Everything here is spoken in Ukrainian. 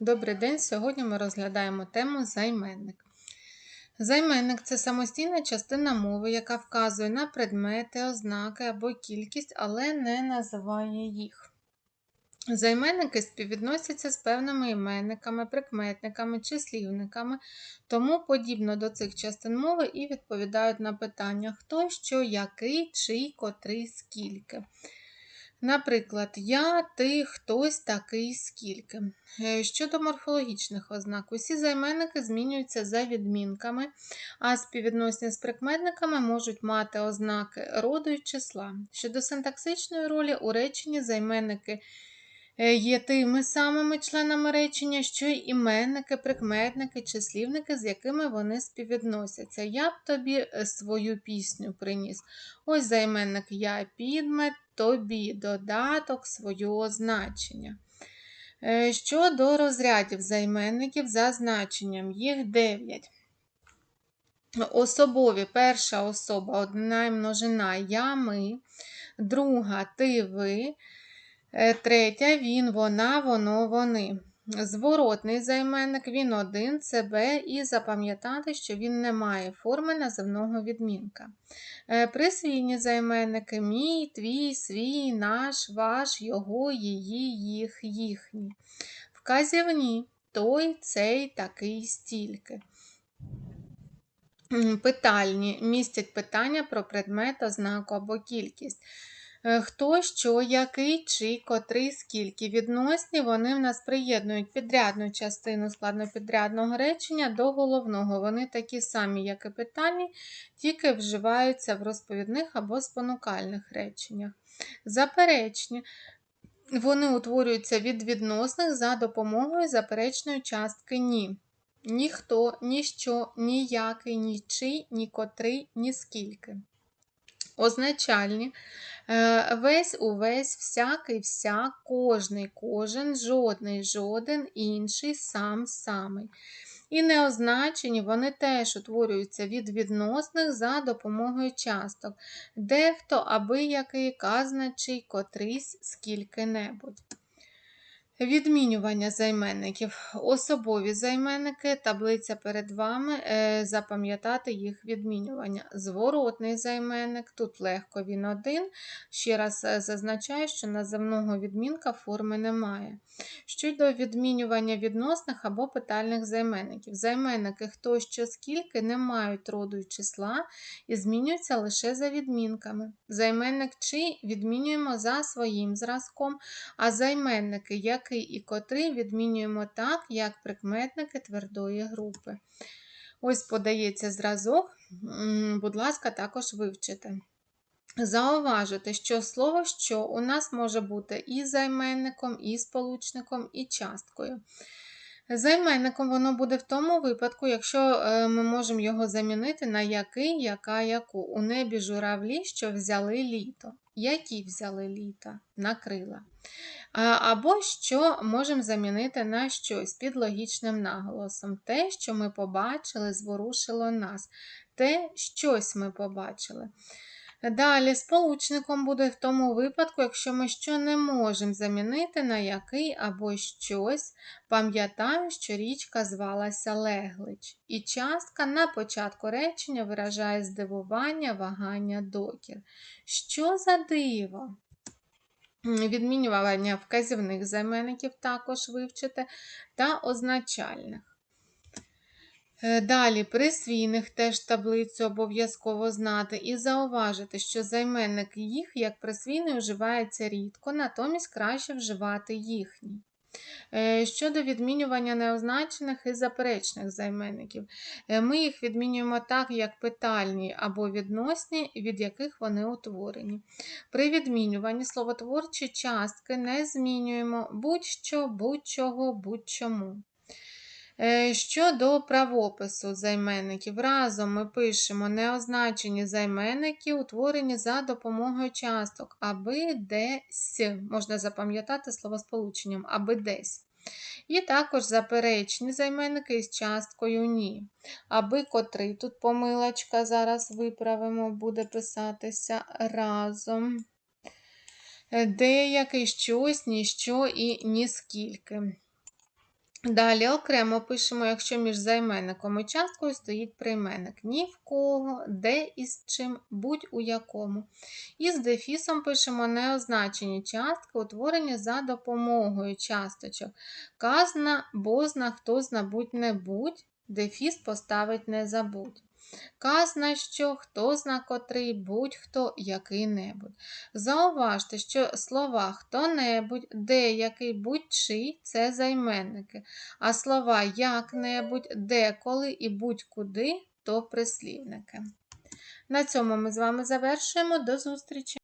Добрий день! Сьогодні ми розглядаємо тему займенник. Займенник це самостійна частина мови, яка вказує на предмети, ознаки або кількість, але не називає їх. Займенники співвідносяться з певними іменниками, прикметниками, числівниками, тому подібно до цих частин мови і відповідають на питання хто, що, який, чий, котрий, скільки. Наприклад, я, ти, хтось, такий, скільки. Е, Щодо морфологічних ознак, усі займенники змінюються за відмінками, а співвідносні з прикметниками можуть мати ознаки роду і числа. Щодо синтаксичної ролі, у реченні займенники є тими самими членами речення, що й іменники, прикметники, числівники, з якими вони співвідносяться. Я б тобі е, свою пісню приніс. Ось займенник я підмет, тобі додаток свого значення. Е, Щодо розрядів займенників за значенням, їх 9. Особові перша особа, одна і множина я, ми, друга ти, ви, е, третя він, вона, воно, вони. Зворотний займенник він один, себе, і запам'ятати, що він не має форми називного відмінка. Е, Присвійні займенники мій, твій, свій, наш, ваш, його, її, їх, їхній. Вказівні той, цей, такий, стільки. Питальні містять питання про предмет, ознаку або кількість. Е, Хто, що, який, чий, котрий, скільки. Відносні вони в нас приєднують підрядну частину складнопідрядного речення до головного. Вони такі самі, як і питальні, тільки вживаються в розповідних або спонукальних реченнях. Заперечні. Вони утворюються від відносних за допомогою заперечної частки ні. Ніхто, ніщо, ніякий, нічий, ні котрий, ні скільки. Означальні е, весь, увесь, всякий, вся, кожний, кожен, жодний, жоден, інший, сам, самий. І неозначені вони теж утворюються від відносних за допомогою часток. Дехто аби який, казначий, котрийсь, скільки-небудь. Відмінювання займенників. Особові займенники, таблиця перед вами, е, запам'ятати їх відмінювання. Зворотний займенник, тут легко він один. Ще раз е, зазначаю, що називного відмінка форми немає. Щодо відмінювання відносних або питальних займенників. Займенники хто що скільки не мають роду і числа і змінюються лише за відмінками. Займенник чи відмінюємо за своїм зразком, а займенники який і котрий відмінюємо так, як прикметники твердої групи. Ось подається зразок, будь ласка, також вивчите. Зауважити, що слово що у нас може бути і займенником, і сполучником, і часткою. Займенником воно буде в тому випадку, якщо е, ми можемо його замінити на який, яка, яку. У небі журавлі, що взяли літо. Які взяли літа Накрила. крила. Або що можемо замінити на щось під логічним наголосом. Те, що ми побачили, зворушило нас. Те, щось ми побачили. Далі, сполучником буде в тому випадку, якщо ми що не можемо замінити на який або щось. Пам'ятаю, що річка звалася Леглич. І частка на початку речення виражає здивування, вагання, докір. Що за диво? Відмінювання вказівних займенників також вивчите, та означальних. Е, Далі присвійних теж таблицю обов'язково знати і зауважити, що займенник їх як присвійний вживається рідко, натомість краще вживати їхній. Е, Щодо відмінювання неозначених і заперечних займенників, Е, ми їх відмінюємо так, як питальні або відносні, від яких вони утворені. При відмінюванні словотворчі частки не змінюємо будь-що, будь-чого, будь-чому. Е, Щодо правопису займенників, разом ми пишемо неозначені займенники, утворені за допомогою часток аби десь. Можна запам'ятати словосполученням аби десь. І також заперечні займенники із часткою ні. Аби котрий. Тут помилочка, зараз виправимо, буде писатися разом. Е, Деякий щось, ніщо і ніскільки. Далі окремо пишемо, якщо між займенником і часткою стоїть прийменник. Ні в кого, де і з чим, будь у якому. І з дефісом пишемо неозначені частки, утворені за допомогою часточок. Казна, бозна, хто зна, будь-небудь, дефіс поставить не забудь. Казна що, хто зна котрий, будь-хто який-небудь. Зауважте, що слова хто-небудь, деякий, будь-чий це займенники, а слова як-небудь, деколи і будь-куди то прислівники. На цьому ми з вами завершуємо. До зустрічі!